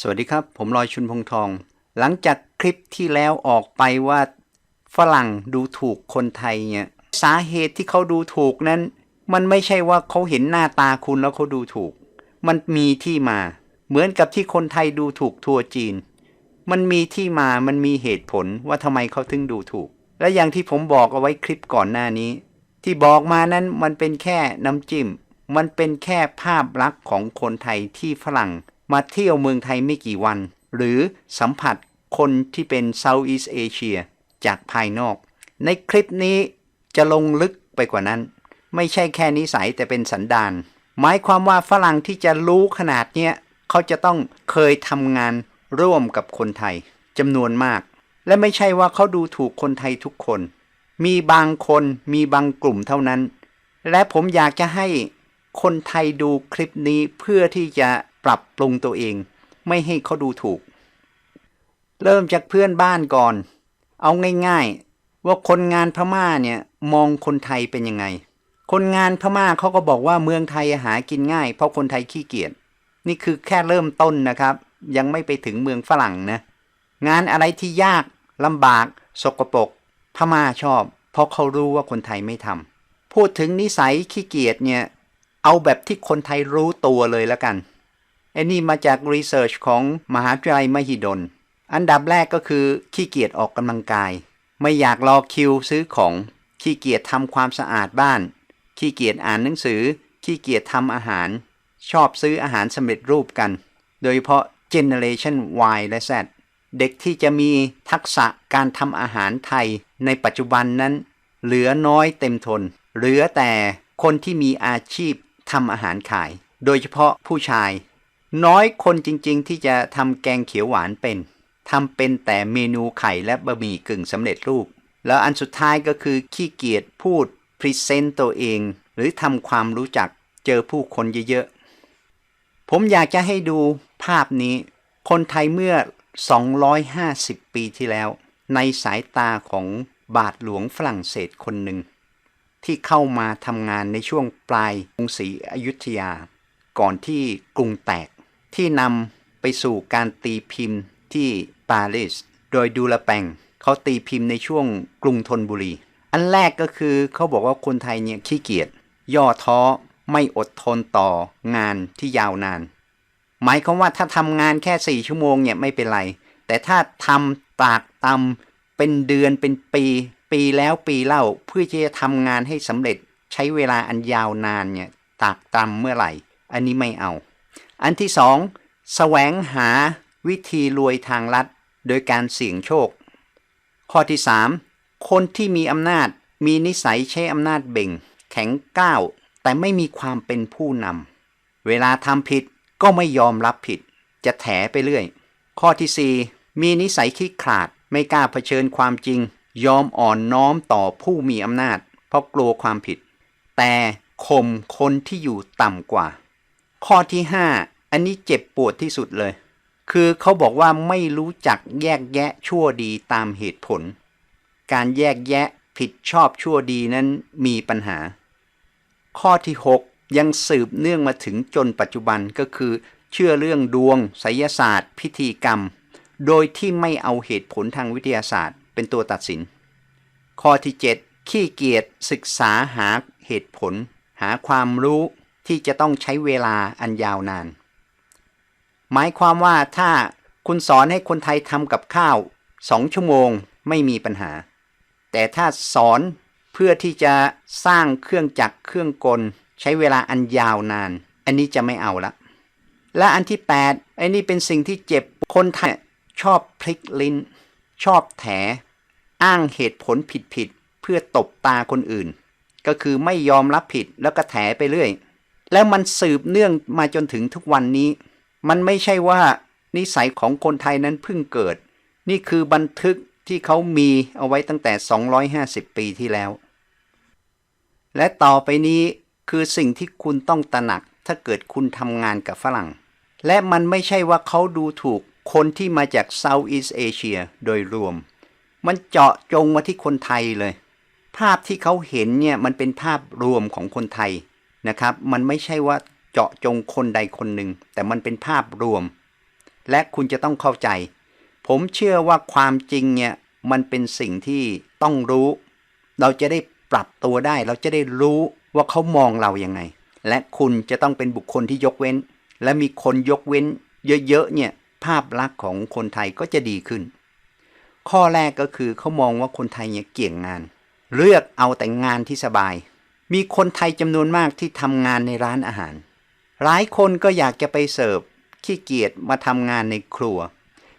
สวัสดีครับ ผมลอยชุนพงทอง หลังจากคลิปที่แล้วออกไปว่าฝรั่งดูถูกคนไทยเนี่ยสาเหตุที่เขาดูถูกนั้น มันไม่ใช่ว่าเขาเห็นหน้าตาคุณแล้วเขาดูถูก มันมีที่มา เหมือนกับที่คนไทยดูถูกทัวร์จีน มันมีที่มามันมีเหตุผลว่าทำไมเขาถึงดูถูก และอย่างที่ผมบอกเอาไว้คลิปก่อนหน้านี้ ที่บอกมานั้นมันเป็นแค่น้ำจิ้ม มันเป็นแค่ภาพลักษณ์ของคนไทยที่ฝรั่ง มาเที่ยวเมืองไทยไม่กี่วัน หรือสัมผัสคนที่เป็น Southeast Asia จากภายนอก ในคลิปนี้จะลงลึกไปกว่านั้น ไม่ใช่แค่นิสัยแต่เป็นสันดานหมายความว่าฝรั่งที่จะรู้ขนาดเนี้ยเขาจะต้องเคยทำงานร่วมกับคนไทยจำนวนมาก และไม่ใช่ว่าเขาดูถูกคนไทยทุกคน มีบางคนมีบางกลุ่มเท่านั้น และผมอยากจะให้คนไทยดูคลิปนี้เพื่อที่จะ ปรับปรุงตัวเอง ไม่ให้เขาดูถูก เริ่มจากเพื่อนบ้านก่อน เอาง่ายๆ ว่าคนงานพม่าเนี่ยมองคนไทยเป็นยังไง คนงานพม่าเขาก็บอกว่าเมืองไทยหากินง่าย เพราะคนไทยขี้เกียจนี่คือแค่เริ่มต้นนะครับ ยังไม่ไปถึงเมืองฝรั่งนะ งานอะไรที่ยากลำบาก สกปรกพม่าชอบ เพราะเขารู้ว่าคนไทยไม่ทำพูดถึงนิสัยขี้เกียจเนี่ย เอาแบบที่คนไทยรู้ตัวเลยแล้วกัน ไอ้นี่มาจากรีเสิร์ชของมหาวิทยาลัยมหิดล อันดับแรกก็คือขี้เกียจออกกำลังกาย ไม่อยากรอคิวซื้อของ ขี้เกียจทำความสะอาดบ้าน ขี้เกียจอ่านหนังสือ ขี้เกียจทำอาหาร ชอบซื้ออาหารสำเร็จรูปกัน โดยเฉพาะ Generation Y และ Z เด็กที่จะมีทักษะการทำอาหารไทยในปัจจุบันนั้น เหลือน้อยเต็มทน เหลือแต่คนที่มีอาชีพทำอาหารขาย โดยเฉพาะผู้ชาย น้อยคนจริงๆ ที่จะทำแกงเขียวหวานเป็นทำเป็นแต่เมนูไข่และบะหมี่กึ่งสำเร็จรูป แล้วอันสุดท้ายก็คือขี้เกียจพูดพรีเซนต์ตัวเอง หรือทำความรู้จักเจอผู้คนเยอะๆ ผมอยากจะให้ดูภาพนี้ คนไทยเมื่อ 250 ปีที่แล้ว ในสายตาของบาทหลวงฝรั่งเศสคนหนึ่ง ที่เข้ามาทำงานในช่วงปลายกรุงศรีอยุธยา ก่อนที่กรุงแตก ที่นำไปสู่การตีพิมพ์ที่ปารีสโดยดูลาแปงเขาตีพิมพ์ในช่วงกรุงธนบุรี อันแรกก็คือเขาบอกว่าคนไทยเนี่ยขี้เกียจย่อท้อไม่อดทนต่องานที่ยาวนาน หมายความว่าถ้าทำงานแค่4ชั่วโมงเนี่ยไม่เป็นไร แต่ถ้าทำตากตำเป็นเดือนเป็นปี ปีแล้วปีเล่าเพื่อที่จะทำงานให้สำเร็จใช้เวลาอันยาวนานเนี่ยตากตำเมื่อไหร่ อันนี้ไม่เอา อันที่สองแสวงหาวิธีรวยทางลัดโดยการเสี่ยงโชค ข้อที่3คนที่มีอำนาจมีนิสัยใช้อำนาจเบ่ง แข็งก้าว แต่ไม่มีความเป็นผู้นำเวลาทำผิดก็ไม่ยอมรับผิด จะแถไปเรื่อย ข้อที่4มีนิสัยขี้ขลาดไม่กล้าเผชิญความจริง ยอมอ่อนน้อมต่อผู้มีอำนาจ เพราะกลัวความผิด แต่ข่มคนที่อยู่ต่ำกว่า ข้อที่5 อันนี้เจ็บปวดที่สุดเลย คือเขาบอกว่าไม่รู้จักแยกแยะชั่วดีตามเหตุผล การแยกแยะผิดชอบชั่วดีนั้นมีปัญหา ข้อที่ 6 ยังสืบเนื่องมาถึงจนปัจจุบันก็คือ เชื่อเรื่องดวงไสยศาสตร์ พิธีกรรม โดยที่ไม่เอาเหตุผลทางวิทยาศาสตร์ เป็นตัวตัดสิน ข้อที่ 7 ขี้เกียจศึกษาหาเหตุผล หาความรู้ที่จะต้องใช้เวลาอันยาวนาน หมายความว่าถ้าคุณสอนให้คนไทยทำกับข้าวสองชั่วโมงไม่มีปัญหา แต่ถ้าสอนเพื่อที่จะสร้างเครื่องจักรเครื่องกล ใช้เวลาอันยาวนาน อันนี้จะไม่เอาละ และอันที่8ไอ้นี่เป็นสิ่งที่เจ็บคนไทยชอบพลิกลิ้น ชอบแถ อ้างเหตุผลผิดๆเพื่อตบตาคนอื่น ก็คือไม่ยอมรับผิดแล้วก็แถไปเรื่อย แล้วมันสืบเนื่องมาจนถึงทุกวันนี้ มันไม่ใช่ว่านิสัยของคนไทยนั้นเพิ่งเกิด นี่คือบันทึกที่เขามีเอาไว้ตั้งแต่ 250 ปีที่แล้ว และต่อไปนี้คือสิ่งที่คุณต้องตระหนักถ้าเกิดคุณทำงานกับฝรั่ง และมันไม่ใช่ว่าเขาดูถูกคนที่มาจาก Southeast Asia โดยรวม มันเจาะจงมาที่คนไทยเลย ภาพที่เขาเห็นเนี่ยมันเป็นภาพรวมของคนไทยนะครับ มันไม่ใช่ว่า เจาะจงคนใดคนหนึ่ง แต่มันเป็นภาพรวม และคุณจะต้องเข้าใจ ผมเชื่อว่าความจริงเนี่ยมันเป็นสิ่งที่ต้องรู้ เราจะได้ปรับตัวได้ เราจะได้รู้ว่าเขามองเรายังไง และคุณจะต้องเป็นบุคคลที่ยกเว้น และมีคนยกเว้น เยอะๆเนี่ยภาพลักษณ์ของคนไทยก็จะดีขึ้น ข้อแรกก็คือเขามองว่าคนไทยเนี่ยเกี่ยงงาน เลือกเอาแต่งานที่สบาย มีคนไทยจำนวนมากที่ทำงานในร้านอาหาร หลายคนก็อยากจะไปเสิร์ฟขี้เกียจมาทำงานในครัว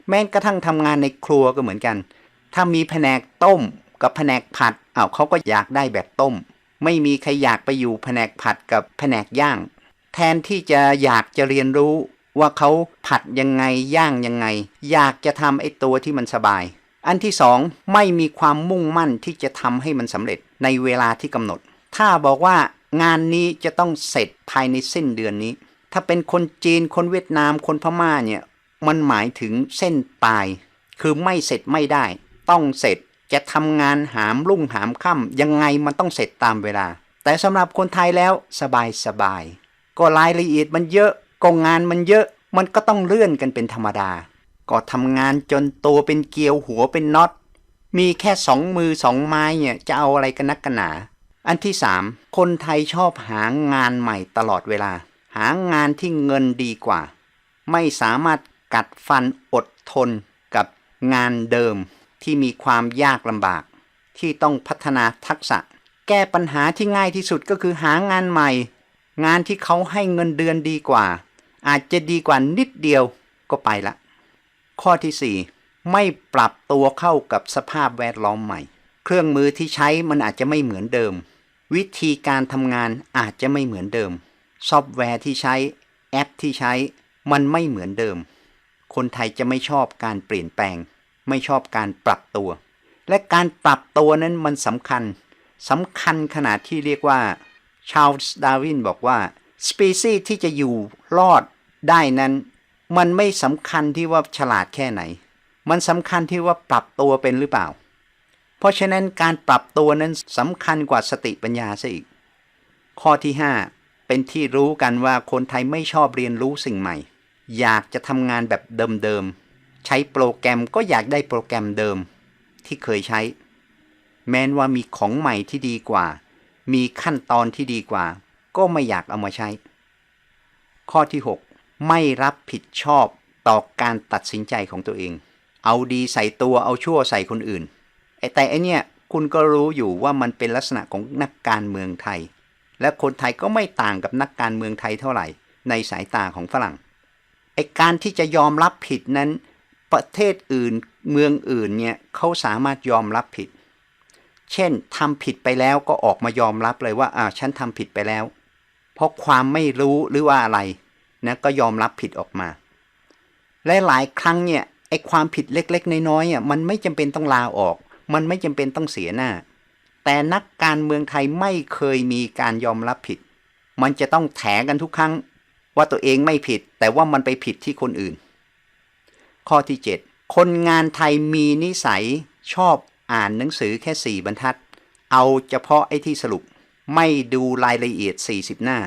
แม้กระทั่งทำงานในครัวก็เหมือนกัน ถ้ามีแผนกต้มกับแผนกผัดอ้าเขาก็อยากได้แบบต้ม ไม่มีใครอยากไปอยู่แผนกผัดกับแผนกย่าง แทนที่จะอยากจะเรียนรู้ว่าเขาผัดยังไงย่างยังไง อยากจะทำไอ้ตัวที่มันสบาย อันที่สองไม่มีความมุ่งมั่นที่จะทำให้มันสำเร็จในเวลาที่กำหนด ถ้าบอกว่า งานนี้จะต้องเสร็จภายในสิ้นเดือนนี้ ถ้าเป็นคนจีนคนเวียดนามคนพม่าเนี่ยมันหมายถึงเส้นตาย คือไม่เสร็จไม่ได้ ต้องเสร็จจะทำงานหามรุ่งหามค่ำยังไงมันต้องเสร็จตามเวลา แต่สำหรับคนไทยแล้วสบายสบาย ก็รายละเอียดมันเยอะก็งานมันเยอะมันก็ต้องเลื่อนกันเป็นธรรมดา ก็ทำงานจนตัวเป็นเกลียวหัวเป็นน็อตมีแค่สองมือสองไม้เนี่ยจะเอาอะไรกันนักกันหนา อันที่สามคนไทยชอบหางานใหม่ตลอดเวลา หางานที่เงินดีกว่า ไม่สามารถกัดฟันอดทนกับงานเดิมที่มีความยากลำบาก ที่ต้องพัฒนาทักษะ แก้ปัญหาที่ง่ายที่สุดก็คือหางานใหม่ งานที่เขาให้เงินเดือนดีกว่า อาจจะดีกว่านิดเดียวก็ไปละ ข้อที่ 4 ไม่ปรับตัวเข้ากับสภาพแวดล้อมใหม่ เครื่องมือที่ใช้มันอาจจะไม่เหมือนเดิม วิธีการทำงานอาจจะไม่เหมือนเดิม ซอฟต์แวร์ที่ใช้แอปที่ใช้มันไม่เหมือนเดิม คนไทยจะไม่ชอบการเปลี่ยนแปลง ไม่ชอบการปรับตัว และการปรับตัวนั้นมันสำคัญสำคัญขนาดที่เรียกว่าชาลส์ดาวินบอกว่าสปีซีที่จะอยู่รอดได้นั้น มันไม่สำคัญที่ว่าฉลาดแค่ไหน มันสำคัญที่ว่าปรับตัวเป็นหรือเปล่า เพราะฉะนั้นการปรับตัวนั้นสำคัญกว่าสติปัญญาซะอีก ข้อที่ 5 เป็นที่รู้กันว่าคนไทยไม่ชอบเรียนรู้สิ่งใหม่ อยากจะทำงานแบบเดิมๆ ใช้โปรแกรมก็อยากได้โปรแกรมเดิมที่เคยใช้ แม้นว่ามีของใหม่ที่ดีกว่า มีขั้นตอนที่ดีกว่า ก็ไม่อยากเอามาใช้ ข้อที่ 6 ไม่รับผิดชอบต่อการตัดสินใจของตัวเอง เอาดีใส่ตัวเอาชั่วใส่คนอื่น แต่ไอเนี่ยคุณก็รู้อยู่ว่ามันเป็นลักษณะของนักการเมืองไทย และคนไทยก็ไม่ต่างกับนักการเมืองไทยเท่าไหร่ ในสายตาของฝรั่งไอการที่จะยอมรับผิดนั้น ประเทศอื่นเมืองอื่นเนี่ยเขาสามารถยอมรับผิด เช่นทำผิดไปแล้วก็ออกมายอมรับเลยว่าอ่าฉันทำผิดไปแล้ว เพราะความไม่รู้หรือว่าอะไรนะก็ยอมรับผิดออกมา และหลายครั้งเนี่ยไอความผิดเล็กๆ น้อยๆอะมันไม่จำเป็นต้องลาออก มันไม่จำเป็นต้องเสียหน้า แต่นักการเมืองไทยไม่เคยมีการยอมรับผิด มันจะต้องแถกันทุกครั้ง ว่าตัวเองไม่ผิด แต่ว่ามันไปผิดที่คนอื่น ข้อที่ 7 คนงานไทยมีนิสัยชอบอ่านหนังสือแค่ 4 บรรทัด เอาเฉพาะไอ้ที่สรุป ไม่ดูรายละเอียด 40 หน้า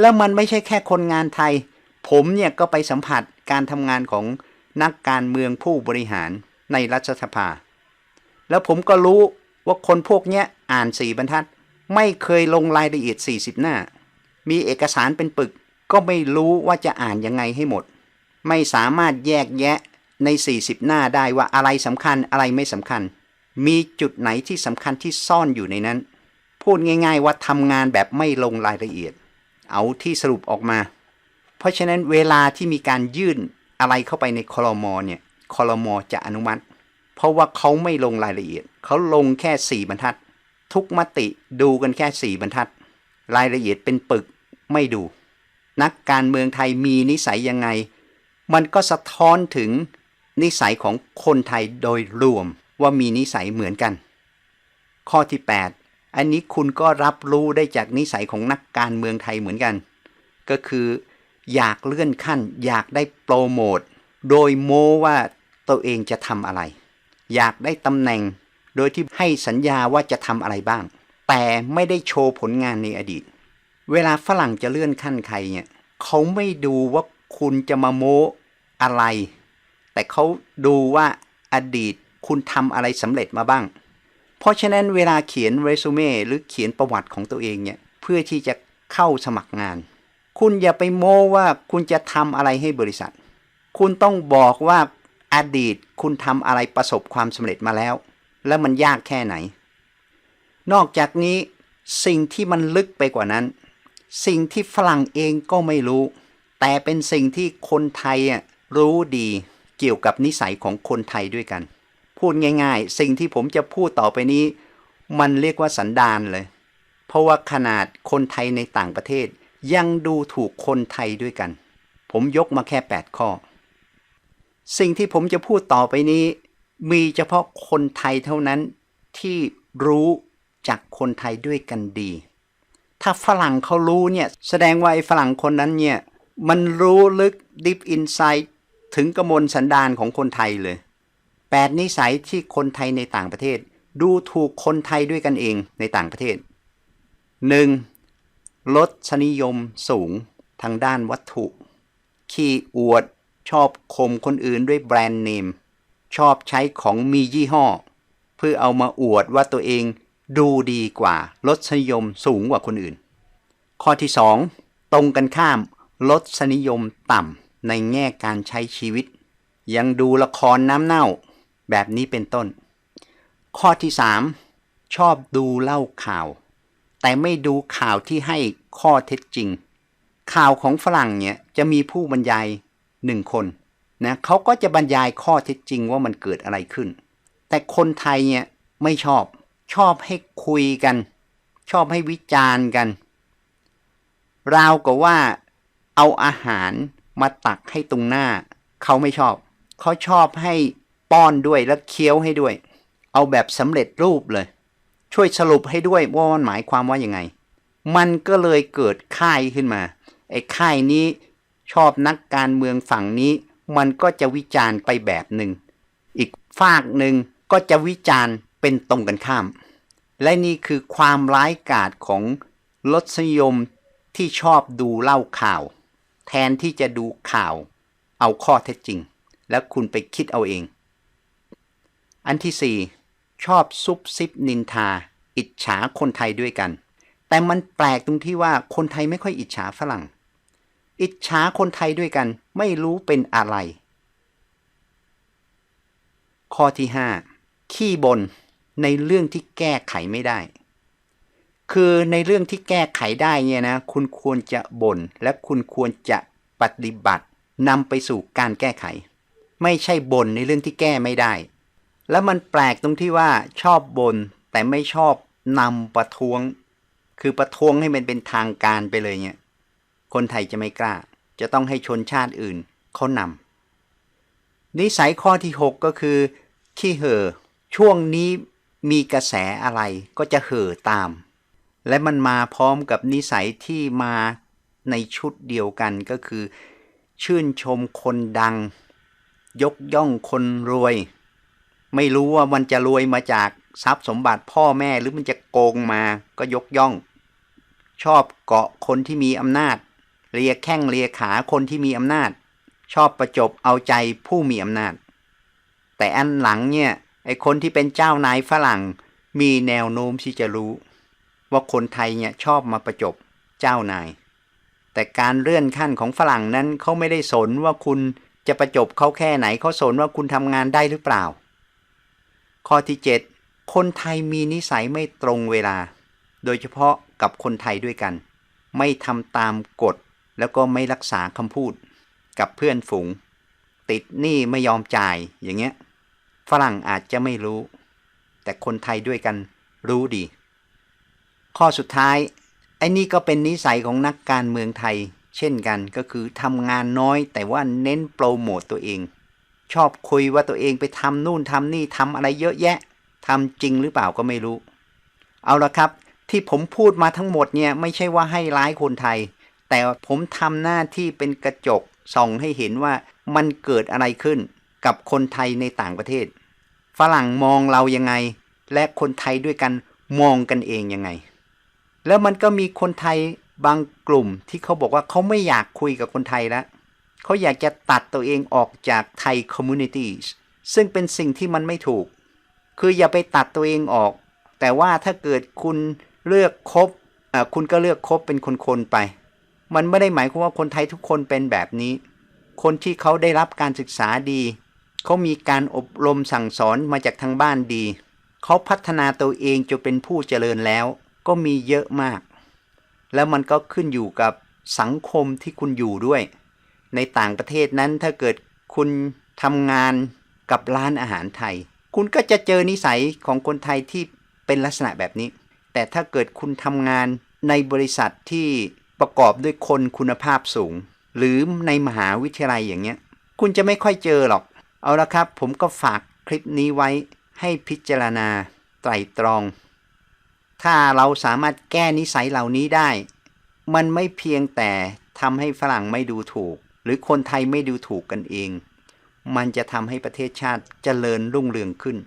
แล้วมันไม่ใช่แค่คนงานไทย ผมเนี่ยก็ไปสัมผัสการทำงานของนักการเมืองผู้บริหารในรัฐสภา แล้วผมก็รู้ว่าคนพวกเนี้ยอ่าน4บรรทัด ไม่เคยลงรายละเอียด 40 หน้า มีเอกสารเป็นปึก ก็ไม่รู้ว่าจะอ่านยังไงให้หมด ไม่สามารถแยกแยะใน 40 หน้าได้ว่าอะไรสำคัญอะไรไม่สำคัญ มีจุดไหนที่สำคัญที่ซ่อนอยู่ในนั้น พูดง่ายๆว่าทำงานแบบไม่ลงรายละเอียด เอาที่สรุปออกมา เพราะฉะนั้นเวลาที่มีการยื่นอะไรเข้าไปในคลมเนี่ยคลมจะอนุมัติ เพราะว่าเขาไม่ลงรายละเอียด เขาลงแค่4บรรทัด ทุกมติดูกันแค่4บรรทัด รายละเอียดเป็นปึกไม่ดู นักการเมืองไทยมีนิสัยยังไง มันก็สะท้อนถึงนิสัยของคนไทยโดยรวมว่ามีนิสัยเหมือนกัน ข้อที่ 8 อันนี้คุณก็รับรู้ได้จากนิสัยของนักการเมืองไทยเหมือนกัน ก็คืออยากเลื่อนขั้น อยากได้โปรโมท โดยโม้ว่าตัวเองจะทำอะไร อยากได้ตำแหน่ง โดยที่ให้สัญญาว่าจะทำอะไรบ้าง แต่ไม่ได้โชว์ผลงานในอดีต เวลาฝรั่งจะเลื่อนขั้นใครเนี่ยเขาไม่ดูว่าคุณจะมาโม้อะไร แต่เขาดูว่าอดีตคุณทำอะไรสำเร็จมาบ้าง เพราะฉะนั้นเวลาเขียนเรซูเม่หรือเขียนประวัติของตัวเองเนี่ยเพื่อที่จะเข้าสมัครงาน คุณอย่าไปโม้ว่าคุณจะทำอะไรให้บริษัท คุณต้องบอกว่า อดีตคุณทำอะไรประสบความสำเร็จมาแล้ว และมันยากแค่ไหน นอกจากนี้สิ่งที่มันลึกไปกว่านั้น สิ่งที่ฝรั่งเองก็ไม่รู้ แต่เป็นสิ่งที่คนไทยรู้ดีเกี่ยวกับนิสัยของคนไทยด้วยกัน พูดง่ายๆ สิ่งที่ผมจะพูดต่อไปนี้ มันเรียกว่าสันดานเลย เพราะว่าขนาดคนไทยในต่างประเทศ ยังดูถูกคนไทยด้วยกัน ผมยกมาแค่ 8 ข้อ สิ่งที่ผมจะพูดต่อไปนี้ มีเฉพาะคนไทยเท่านั้นที่รู้จากคนไทยด้วยกันดี ถ้าฝรั่งเขารู้เนี่ยแสดงว่าไอ้ฝรั่งคนนั้นเนี่ยมันรู้ลึก deep inside ถึงกระมวลสันดานของคนไทยเลยแปดนิสัยที่คนไทยในต่างประเทศ ดูถูกคนไทยด้วยกันเองในต่างประเทศ 1. ลดสนิยมสูงทางด้านวัตถุ ขี้อวด ชอบข่มคนอื่นด้วยแบรนด์เนม ชอบใช้ของมียี่ห้อ เพื่อเอามาอวดว่าตัวเองดูดีกว่าลดสนิยมสูงกว่าคนอื่น ข้อที่ 2 ตรงกันข้ามลดสนิยมต่ำในแง่การใช้ชีวิต ยังดูละครน้ำเน่า แบบนี้เป็นต้น ข้อที่ 3 ชอบดูเล่าข่าว แต่ไม่ดูข่าวที่ให้ข้อเท็จจริง ข่าวของฝรั่งเนี่ยจะมีผู้บรรยาย หนึ่งคนนะเขาก็จะบรรยายข้อเท็จจริงว่ามันเกิดอะไรขึ้น แต่คนไทยเนี่ยไม่ชอบชอบให้คุยกัน ชอบให้วิจารณ์กันราวกับว่าเอาอาหารมาตักให้ตรงหน้า เขาไม่ชอบ เขาชอบให้ป้อนด้วยและเคี้ยวให้ด้วย เอาแบบสำเร็จรูปเลย ช่วยสรุปให้ด้วยว่ามันหมายความว่ายังไง มันก็เลยเกิดค่ายขึ้นมาไอ้ค่ายนี้ ชอบนักการเมืองฝั่งนี้ มันก็จะวิจารณ์ไปแบบหนึ่ง อีกฝากหนึ่งก็จะวิจารณ์เป็นตรงกันข้าม และนี่คือความร้ายกาจของรสนิยมที่ชอบดูเล่าข่าว แทนที่จะดูข่าว เอาข้อเท็จจริง แล้วคุณไปคิดเอาเอง อันที่สี่ชอบซุบซิบนินทา อิจฉาคนไทยด้วยกัน แต่มันแปลกตรงที่ว่าคนไทยไม่ค่อยอิจฉาฝรั่ง อิจฉาคนไทยด้วยกัน ไม่รู้เป็นอะไร ข้อที่ห้าขี้บนในเรื่องที่แก้ไขไม่ได้ คือในเรื่องที่แก้ไขได้เนี่ยนะ คุณควรจะบน่นและคุณควรจะปฏิบัตินำไปสู่การแก้ไข ไม่ใช่บ่นในเรื่องที่แก้ไม่ได้ แล้วมันแปลกตรงที่ว่าชอบบน่นแต่ไม่ชอบนำประท้วง คือประท้วงให้มันเป็นทางการไปเลยเนี่ย คนไทยจะไม่กล้า จะต้องให้ชนชาติอื่นเขานำนิสัยข้อที่ 6 ก็คือ ขี้เห่อช่วงนี้มีกระแสอะไรก็จะเห่อตาม และมันมาพร้อมกับนิสัยที่มาในชุดเดียวกันก็คือ ชื่นชมคนดัง ยกย่องคนรวย ไม่รู้ว่ามันจะรวยมาจากทรัพย์สมบัติพ่อแม่หรือมันจะโกงมาก็ยกย่อง ชอบเกาะคนที่มีอำนาจ เลียแข้งเลียขาคนที่มีอำนาจ ชอบประจบเอาใจผู้มีอำนาจ แต่อันหลังเนี่ยไอคนที่เป็นเจ้านายฝรั่ง มีแนวโน้มที่จะรู้ ว่าคนไทยเนี่ยชอบมาประจบเจ้านาย แต่การเลื่อนขั้นของฝรั่งนั้นเขาไม่ได้สนว่าคุณจะประจบเขาแค่ไหนเขาสนว่าคุณทำงานได้หรือเปล่า ข้อที่ 7 คนไทยมีนิสัยไม่ตรงเวลา โดยเฉพาะกับคนไทยด้วยกัน ไม่ทำตามกฎ แล้วก็ไม่รักษาคำพูดกับเพื่อนฝูง ติดหนี้ไม่ยอมจ่ายอย่างเงี้ย ฝรั่งอาจจะไม่รู้ แต่คนไทยด้วยกันรู้ดี ข้อสุดท้าย ไอ้นี่ก็เป็นนิสัยของนักการเมืองไทย เช่นกันก็คือทำงานน้อยแต่ว่าเน้นโปรโมตตัวเอง ชอบคุยว่าตัวเองไปทำนู่นทำนี่ทำอะไรเยอะแยะทำจริงหรือเปล่าก็ไม่รู้ เอาละครับ ที่ผมพูดมาทั้งหมดเนี่ยไม่ใช่ว่าให้ร้ายคนไทย แต่ผมทำหน้าที่เป็นกระจกส่องให้เห็นว่ามันเกิดอะไรขึ้นกับคนไทยในต่างประเทศ ฝรั่งมองเรายังไง และคนไทยด้วยกันมองกันเองยังไง แล้วมันก็มีคนไทยบางกลุ่มที่เขาบอกว่าเขาไม่อยากคุยกับคนไทยแล้วเขาอยากจะตัดตัวเองออกจากไทยคอมมูนิตี้ซึ่งเป็นสิ่งที่มันไม่ถูก คืออย่าไปตัดตัวเองออก แต่ว่าถ้าเกิดคุณเลือกคบคุณก็เลือกคบเป็นคนๆไป มันไม่ได้หมายความว่าคนไทยทุกคนเป็นแบบนี้ คนที่เขาได้รับการศึกษาดี เขามีการอบรมสั่งสอนมาจากทางบ้านดี เขาพัฒนาตัวเองจนเป็นผู้เจริญแล้ว ก็มีเยอะมาก แล้วมันก็ขึ้นอยู่กับสังคมที่คุณอยู่ด้วย ในต่างประเทศนั้นถ้าเกิดคุณทำงานกับร้านอาหารไทย คุณก็จะเจอนิสัยของคนไทยที่เป็นลักษณะแบบนี้ แต่ถ้าเกิดคุณทำงานในบริษัทที่ ประกอบด้วยคนคุณภาพสูง หรือในมหาวิทยาลัยอย่างเงี้ย คุณจะไม่ค่อยเจอหรอก เอาละครับ ผมก็ฝากคลิปนี้ไว้ให้พิจารณาไตรตรอง ถ้าเราสามารถแก้นิสัยเหล่านี้ได้ มันไม่เพียงแต่ทำให้ฝรั่งไม่ดูถูก หรือคนไทยไม่ดูถูกกันเอง มันจะทำให้ประเทศชาติเจริญรุ่งเรืองขึ้น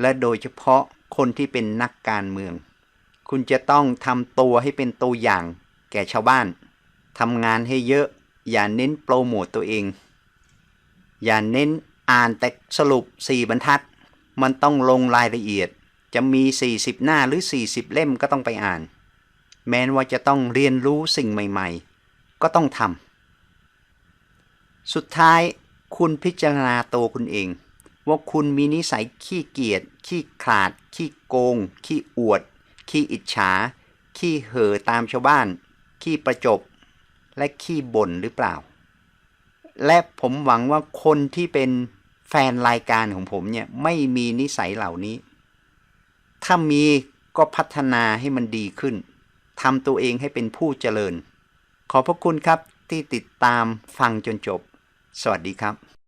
และโดยเฉพาะคนที่เป็นนักการเมือง คุณจะต้องทำตัวให้เป็นตัวอย่าง แก่ชาวบ้านทำงานให้เยอะ อย่าเน้นโปรโมตตัวเอง อย่าเน้นอ่านแต่สรุป 4 บรรทัด มันต้องลงรายละเอียด จะมี 40 หน้าหรือ 40 เล่มก็ต้องไปอ่าน แม้ว่าจะต้องเรียนรู้สิ่งใหม่ ๆ ก็ต้องทำสุดท้ายคุณพิจารณาตัวคุณเอง ว่าคุณมีนิสัยขี้เกียจขี้ขลาด ขี้โกง ขี้อวด ขี้อิจฉา ขี้เห่อตามชาวบ้าน ขี้ประจบ และขี้บ่นหรือเปล่า และผมหวังว่าคนที่เป็นแฟนรายการของผมเนี่ยไม่มีนิสัยเหล่านี้ ถ้ามีก็พัฒนาให้มันดีขึ้นทำตัวเองให้เป็นผู้เจริญ ขอพระคุณครับที่ติดตามฟังจนจบ สวัสดีครับ